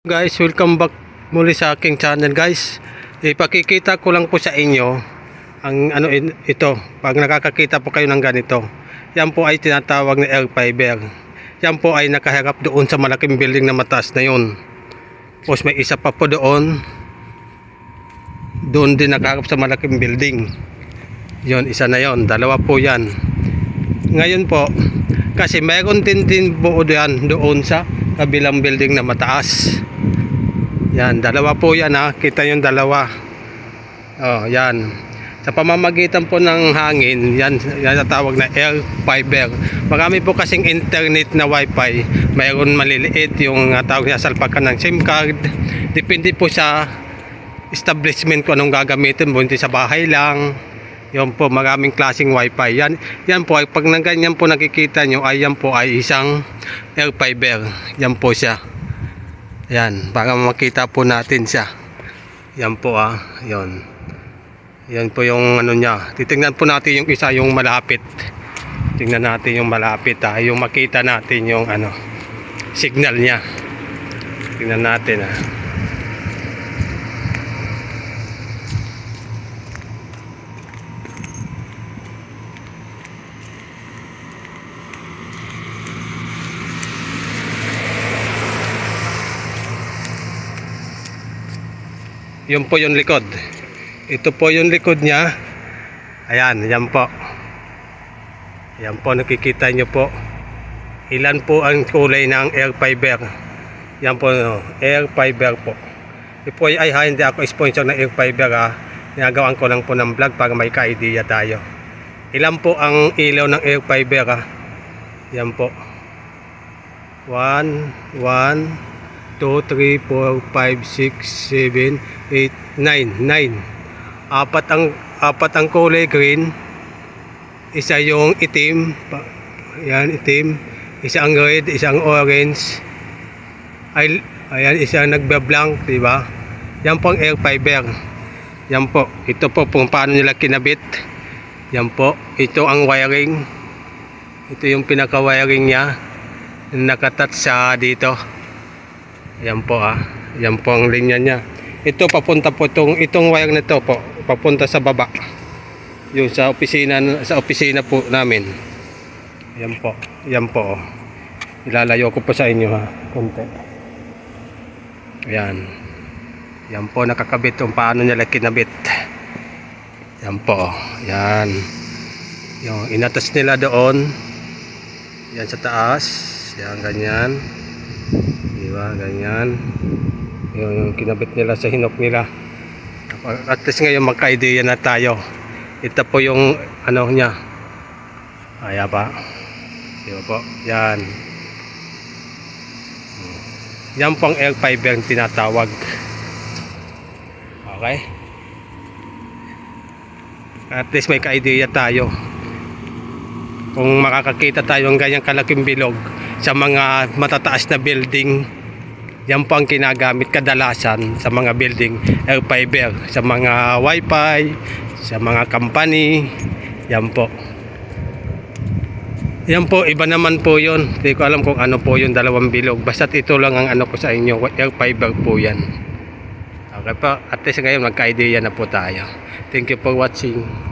Guys, welcome back muli sa aking channel guys. Ipakikita ko lang po sa inyo ang ano ito. Pag nakakakita po kayo ng ganito. Yan po ay tinatawag na air fiber. Yan po ay nakaharap doon sa malaking building na mataas na yun. Tapos may isa pa po doon. Doon din nakaharap sa malaking building. Yon, isa na yon. Dalawa po yan. Ngayon po, kasi mayroon din din po yan doon sa kabilang building na mataas. Yan, dalawa po yan ha. Kita yung dalawa. Oh, yan. Sa pamamagitan po ng hangin, yan, yan tawag na air fiber. Marami po kasing internet na wifi. Mayroon maliliit yung uh, tawag na salpakan ng SIM card. Depende po sa establishment ko anong gagamitin. Bunti sa bahay lang. Yan po, maraming klaseng wifi. Yan, yan po, pag nang ganyan po nakikita nyo, ay yan po ay isang air fiber. Yan po siya. Yan, para makita po natin siya. Yan po ah, yon. Yan po yung ano niya. Titingnan po natin yung isa yung malapit. Tingnan natin yung malapit ah, yung makita natin yung ano signal niya. Tingnan natin ah. Yun po yung likod. Ito po yung likod niya. Ayan, yan po. Yan po, nakikita nyo po. Ilan po ang kulay ng air fiber. Yan po, no, air fiber po. Ito ay, ay hindi ako sponsor ng air fiber ha. Ginagawan ko lang po ng vlog para may ka-idea tayo. Ilan po ang ilaw ng air fiber ha. Yan po. 1, 1, 2, 3, 4, 5, 6, 7, 8, 9. 9. Apat ang apat ang kulay green. Isa yung itim. Pa- Yan, itim. Isa ang red, isang orange. Ay, ayan, isa ang nagba-blank, di ba? Yan po ang air fiber. Yan po. Ito po kung paano nila kinabit. Yan po. Ito ang wiring. Ito yung pinaka-wiring niya. Nakatat sa dito. Yan po ah. Yan po ang linya niya. Ito papunta po itong itong wire na to po papunta sa baba. Yung sa opisina sa opisina po namin. Yan po. Yan po. oh. Ilalayo ko po sa inyo ha. Konti. Yan. Yan po nakakabit kung paano nila kinabit. Yan po. oh. Yan. Yung inatas nila doon. Yan sa taas. Yan ganyan. Di ba? Ganyan. Yung, yung kinabit nila sa hinok nila. At least ngayon magka-idea na tayo. Ito po yung ano niya. Kaya pa. Di ba po? Yan. Yan po ang air fiber ang tinatawag. Okay? At least may ka-idea tayo kung makakakita tayo ng ganyang kalaking bilog sa mga matataas na building yan po ang kinagamit kadalasan sa mga building air fiber sa mga wifi sa mga company. Yan po. Yan po iba naman po yon hindi ko alam kung ano po yung dalawang bilog. Basta ito lang ang ano ko sa inyo air fiber po yan. Okay po at least ngayon magka-idea na po tayo. Thank you for watching